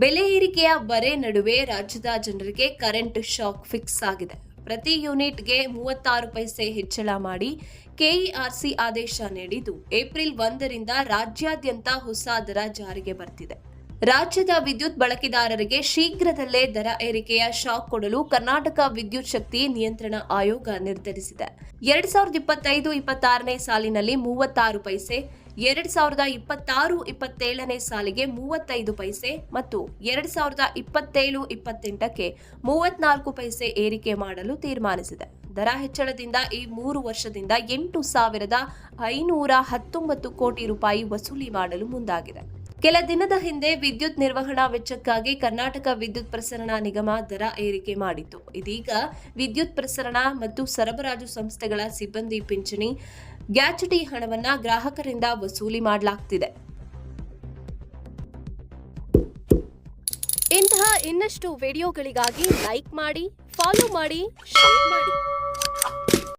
ಬೆಲೆ ಏರಿಕೆಯ ಬರೆ ನಡುವೆ ರಾಜ್ಯದ ಜನರಿಗೆ ಕರೆಂಟ್ ಶಾಕ್ ಫಿಕ್ಸ್ ಆಗಿದೆ. ಪ್ರತಿ ಯೂನಿಟ್ಗೆ ಮೂವತ್ತಾರು ಪೈಸೆ ಹೆಚ್ಚಳ ಮಾಡಿ ಕೆಇಆರ್ಸಿ ಆದೇಶ ನೀಡಿದ್ದು ಏಪ್ರಿಲ್ ಒಂದರಿಂದ ರಾಜ್ಯಾದ್ಯಂತ ಹೊಸ ದರ ಜಾರಿಗೆ ಬರ್ತಿದೆ. ರಾಜ್ಯದ ವಿದ್ಯುತ್ ಬಳಕೆದಾರರಿಗೆ ಶೀಘ್ರದಲ್ಲೇ ದರ ಏರಿಕೆಯ ಶಾಕ್ ಕೊಡಲು ಕರ್ನಾಟಕ ವಿದ್ಯುತ್ ಶಕ್ತಿ ನಿಯಂತ್ರಣ ಆಯೋಗ ನಿರ್ಧರಿಸಿದೆ. ಎರಡ್ ಸಾವಿರದ ಇಪ್ಪತ್ತೈದು, ಇಪ್ಪತ್ತಾರನೇ ಸಾಲಿನಲ್ಲಿ ಮೂವತ್ತಾರು ಪೈಸೆ ಎರಡ್ ಸಾವಿರದ ಇಪ್ಪತ್ತಾರು, ಇಪ್ಪತ್ತೇಳನೇ ಸಾಲಿಗೆ ಮೂವತ್ತೈದು ಪೈಸೆ ಮತ್ತು ಎರಡ್ ಸಾವಿರದ ಇಪ್ಪತ್ತೇಳು, ಇಪ್ಪತ್ತೆಂಟಕ್ಕೆ ಮೂವತ್ನಾಲ್ಕು ಪೈಸೆ ಏರಿಕೆ ಮಾಡಲು ತೀರ್ಮಾನಿಸಿದೆ. ದರ ಹೆಚ್ಚಳದಿಂದ ಈ ಮೂರು ವರ್ಷದಿಂದ ಎಂಟು ಸಾವಿರದ ಐನೂರ ಹತ್ತೊಂಬತ್ತು ಕೋಟಿ ರೂಪಾಯಿ ವಸೂಲಿ ಮಾಡಲು ಮುಂದಾಗಿದೆ. ಕೆಲ ದಿನದ ಹಿಂದೆ ವಿದ್ಯುತ್ ನಿರ್ವಹಣಾ ವೆಚ್ಚಕ್ಕಾಗಿ ಕರ್ನಾಟಕ ವಿದ್ಯುತ್ ಪ್ರಸರಣ ನಿಗಮ ದರ ಏರಿಕೆ ಮಾಡಿತ್ತು. ಇದೀಗ ವಿದ್ಯುತ್ ಪ್ರಸರಣ ಮತ್ತು ಸರಬರಾಜು ಸಂಸ್ಥೆಗಳ ಸಿಬ್ಬಂದಿ ಪಿಂಚಣಿ ಗ್ಯಾಚುಟಿ ಹಣವನ್ನ ಗ್ರಾಹಕರಿಂದ ವಸೂಲಿ ಮಾಡಲಾಗ್ತಿದೆ. ಇಂತಹ ಇನ್ನಷ್ಟು ವಿಡಿಯೋಗಳಿಗಾಗಿ ಲೈಕ್ ಮಾಡಿ ಫಾಲೋ ಮಾಡಿ ಶೇರ್ ಮಾಡಿ.